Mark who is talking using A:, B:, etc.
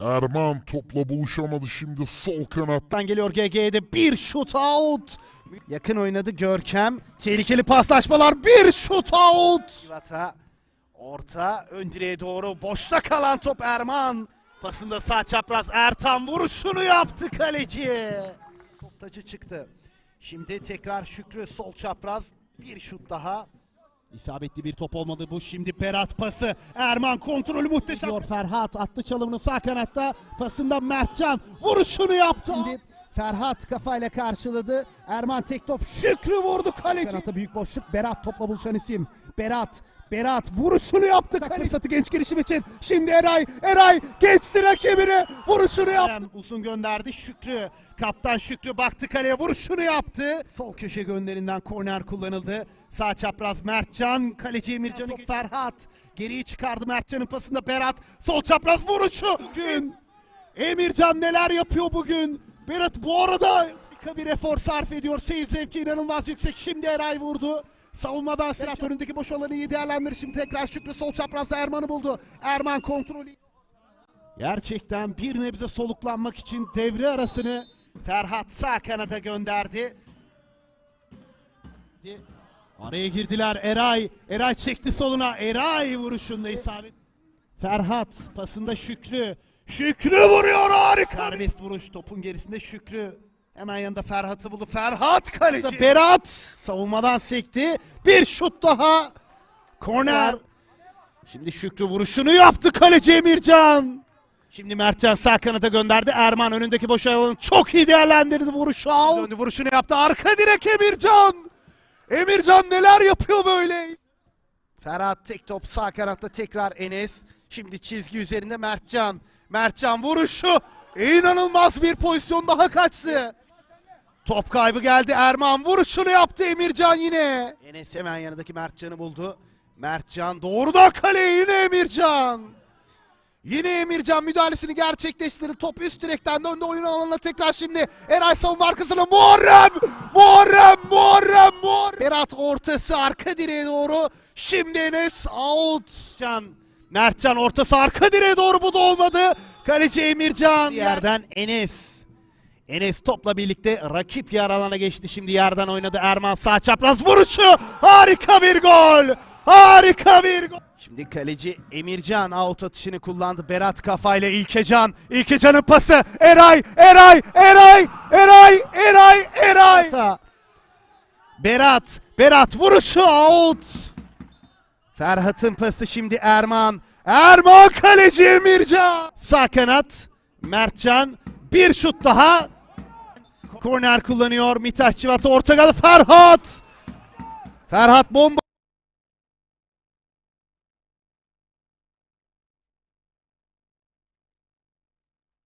A: Erman topla buluşamadı şimdi sol kanat.
B: Tan geliyor GG'de bir şut out. Yakın oynadı Görkem. Tehlikeli paslaşmalar bir şut out. Orta ön direğe doğru boşta kalan top Erman. Pasında sağ çapraz Ertan vuruşunu yaptı kaleci. Top tacı çıktı. Şimdi tekrar Şükrü sol çapraz bir şut daha. İsabetli bir top olmadı bu. Şimdi Berat pası. Erman kontrolü muhteşem. Diyor Ferhat attı çalımını sağ kanatta. Pasında Mertcan vuruşunu yaptı. Şimdi Ferhat kafayla karşıladı. Erman tek top. Şükrü vurdu kaleci. Kanatta büyük boşluk. Berat topla buluşan isim. Berat. Berat vuruşunu yaptı. Fırsatı genç girişim için. Şimdi Eray. Eray geçti rakibini. Vuruşunu yaptı. Uzun gönderdi Şükrü. Kaptan Şükrü baktı kaleye vuruşunu yaptı. Sol köşe gönderinden korner kullanıldı. Sağ çapraz Mertcan. Kaleci Emircan. Top Ferhat. Geriyi çıkardı Mertcan'ın pasında Berat. Sol çapraz vuruşu. Bugün Emircan neler yapıyor bugün? Berat bu arada harika bir efor sarf ediyor. Seyir zevki inanılmaz yüksek. Şimdi Eray vurdu. Savunmadan Serhat önündeki boş alanı iyi değerlendirir. Şimdi tekrar Şükrü sol çaprazda Erman'ı buldu. Erman kontrolü. Gerçekten bir nebze soluklanmak için devre arasını Ferhat sağ kanada gönderdi. Araya girdiler Eray. Eray çekti soluna. Eray vuruşunda isabet. Ferhat pasında Şükrü. Şükrü vuruyor harika. Serbest vuruş topun gerisinde Şükrü. Hemen yanında Ferhat'ı buldu. Ferhat kaleci. Berat savunmadan sekti. Bir şut daha. Korner. Şimdi Şükrü vuruşunu yaptı kaleci Emircan. Şimdi Mertcan sağ kanata gönderdi. Erman önündeki boş alanı çok iyi değerlendirdi vuruşu al. Döndü vuruşunu yaptı. Arka direk Emircan. Emircan neler yapıyor böyle? Ferhat tek top sağ kanatta tekrar Enes. Şimdi çizgi üzerinde Mertcan. Mertcan vuruşu. İnanılmaz bir pozisyon daha kaçtı. Top kaybı geldi. Erman vuruşunu yaptı Emircan yine. Enes hemen yanındaki Mertcan'ı buldu. Mertcan doğrudan kaleye yine Emircan. Yine Emircan müdahalesini gerçekleştirdi. Top üst direkten döndü oyun alanına tekrar şimdi. Eray savunma arkasına Muharrem! Muharrem! Muharrem! Muharrem! Berat ortası arka direğe doğru. Şimdi Enes out. Can. Mertcan ortası arka direğe doğru bu da olmadı. Kaleci Emircan. Yerden Enes. Enes topla birlikte rakip yer alana geçti. Şimdi yerden oynadı Erman sağ çapraz vuruşu. Harika bir gol. Harika bir gol. Şimdi kaleci Emircan out atışını kullandı. Berat kafayla İlkecan. İlkecan'ın pası. Eray, Eray, Eray, Eray, Eray, Eray. Berat, Berat vuruşu out. Ferhat'ın pası şimdi Erman. Erman kaleci Emircan. Sağ kanat Mertcan. Bir şut daha. Korner kullanıyor. Mitaş Çivat'a orta geldi. Ferhat. Ferhat bomba.